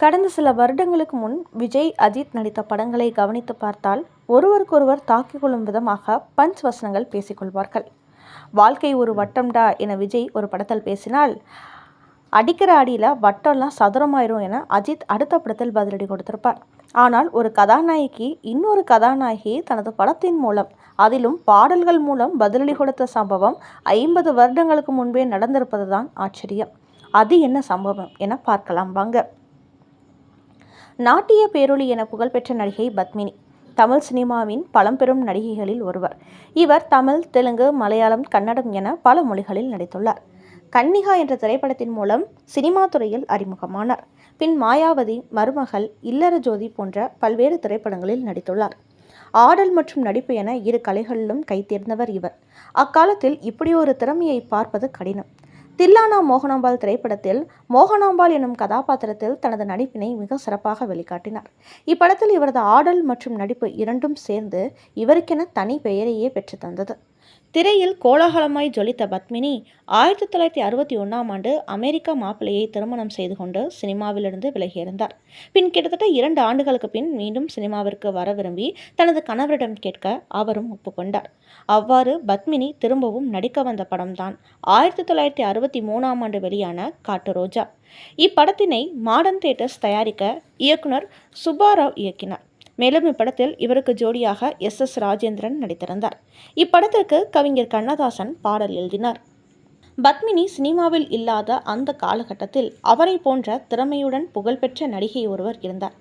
கடந்த சில வருடங்களுக்கு முன் விஜய் அஜித் நடித்த படங்களை கவனித்து பார்த்தால் ஒருவருக்கொருவர் தாக்கிக் கொள்ளும் விதமாக பஞ்ச் வசனங்கள் பேசிக்கொள்வார்கள் வாழ்க்கை ஒரு வட்டம்டா என விஜய் ஒரு படத்தில் பேசினால் அடிக்கிற அடியில் வட்டம்லாம் சதுரமாயிரும் என அஜித் அடுத்த படத்தில் பதிலடி கொடுத்திருப்பார். ஆனால் ஒரு கதாநாயகி இன்னொரு கதாநாயகி தனது படத்தின் மூலம் அதிலும் பாடல்கள் மூலம் பதிலடி கொடுத்த சம்பவம் ஐம்பது வருடங்களுக்கு முன்பே நடந்திருப்பதுதான் ஆச்சரியம். அது என்ன சம்பவம்? என பார்க்கலாம் வாங்க. நாட்டிய பேரொளி என புகழ்பெற்ற நடிகை பத்மினி. தமிழ் சினிமாவின் பழம்பெரும் நடிகைகளில் ஒருவர். இவர் தமிழ் தெலுங்கு மலையாளம் கன்னடம் என பல மொழிகளில் நடித்துள்ளார். கன்னிகா என்ற திரைப்படத்தின் மூலம் சினிமா துறையில் அறிமுகமானார். பின் மாயாவதி மருமகள் இல்லற ஜோதி போன்ற பல்வேறு திரைப்படங்களில் நடித்துள்ளார். ஆடல் மற்றும் நடிப்பு என இரு கலைகளிலும் கைத்தேர்ந்தவர் இவர். அக்காலத்தில் இப்படி ஒரு திறமையை பார்ப்பது கடினம். தில்லானா மோகனாம்பாள் திரைப்படத்தில் மோகனாம்பாள் எனும் கதாபாத்திரத்தில் தனது நடிப்பினை மிக சிறப்பாக வெளிக்காட்டினார். இப்படத்தில் இவரது ஆடல் மற்றும் நடிப்பு இரண்டும் சேர்ந்து இவருக்கென தனி பெயரையே பெற்று தந்தது. திரையில் கோலாகலமாய் ஜொலித்த பத்மினி ஆயிரத்தி தொள்ளாயிரத்தி அறுபத்தி ஒன்றாம் ஆண்டு அமெரிக்கா மாப்பிள்ளையை திருமணம் செய்து கொண்டு சினிமாவிலிருந்து விலகியிருந்தார். பின் கிட்டத்தட்ட இரண்டு ஆண்டுகளுக்கு பின் மீண்டும் சினிமாவிற்கு வர விரும்பி தனது கணவரிடம் கேட்க அவரும் ஒப்புக்கொண்டார். அவ்வாறு பத்மினி திரும்பவும் நடிக்க வந்த படம்தான் ஆயிரத்தி தொள்ளாயிரத்தி அறுபத்தி மூணாம் ஆண்டு வெளியான காட்டு ரோஜா. இப்படத்தினை மாடர்ன் தேட்டர்ஸ் தயாரிக்க இயக்குனர் சுப்பாராவ் இயக்கினார். மேலும் இப்படத்தில் இவருக்கு ஜோடியாக எஸ் எஸ் ராஜேந்திரன் நடித்திருந்தார். இப்படத்திற்கு கவிஞர் கண்ணதாசன் பாடல் எழுதினார். பத்மினி சினிமாவில் இல்லாத அந்த காலகட்டத்தில் அவரை போன்ற திறமையுடன் புகழ்பெற்ற நடிகை ஒருவர் இருந்தார்.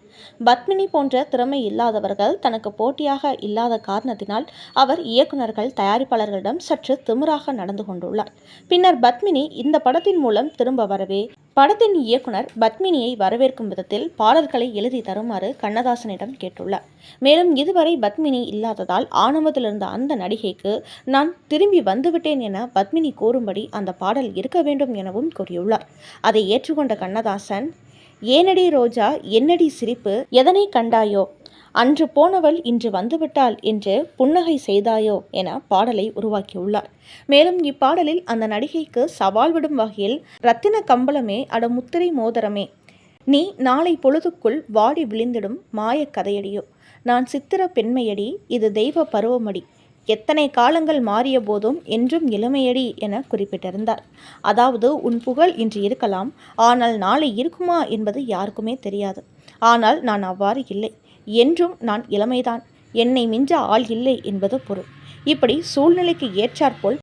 பத்மினி போன்ற திறமை இல்லாதவர்கள் தனக்கு போட்டியாக இல்லாத காரணத்தினால் அவர் இயக்குநர்கள் தயாரிப்பாளர்களிடம் சற்று திமிராக நடந்து கொண்டுள்ளார். பின்னர் பத்மினி இந்த படத்தின் மூலம் திரும்ப வரவே படத்தின் இயக்குனர் பத்மினியை வரவேற்கும் விதத்தில் பாடல்களை எழுதி தருமாறு கண்ணதாசனிடம் கேட்டுள்ளார். மேலும் இதுவரை பத்மினி இல்லாததால் ஆணவத்திலிருந்த அந்த நடிகைக்கு நான் திரும்பி வந்துவிட்டேன் என பத்மினி கூறும்படி அந்த பாடல் இருக்க வேண்டும் எனவும் கூறியுள்ளார். அதை ஏற்றுக்கொண்ட கண்ணதாசன் ஏனடி ரோஜா என்னடி சிரிப்பு எதனை கண்டாயோ? அன்று போனவள் இன்று வந்துவிட்டாள் என்று புன்னகை செய்தாயோ என பாடலை உருவாக்கியுள்ளார். மேலும் இப்பாடலில் அந்த நடிகைக்கு சவால் விடும் வகையில் ரத்தின கம்பளமே அட முத்திரை மோதரமே நீ நாளை பொழுதுக்குள் வாடி விழுந்திடும் மாயக் கதையடியோ. நான் சித்திர பெண்மையடி இது தெய்வ பருவமடி. எத்தனை காலங்கள் மாறிய போதும் என்றும் இளமையடி என குறிப்பிட்டிருந்தார். அதாவது உன் புகழ் இன்று இருக்கலாம் ஆனால் நாளை இருக்குமா என்பது யாருக்குமே தெரியாது. ஆனால் நான் அவ்வாறு இல்லை. என்றும் நான் இளமைதான். என்னை மிஞ்ச ஆள் இல்லை என்பது பொருள். இப்படி சூழ்நிலைக்கு ஏற்றாற்போல்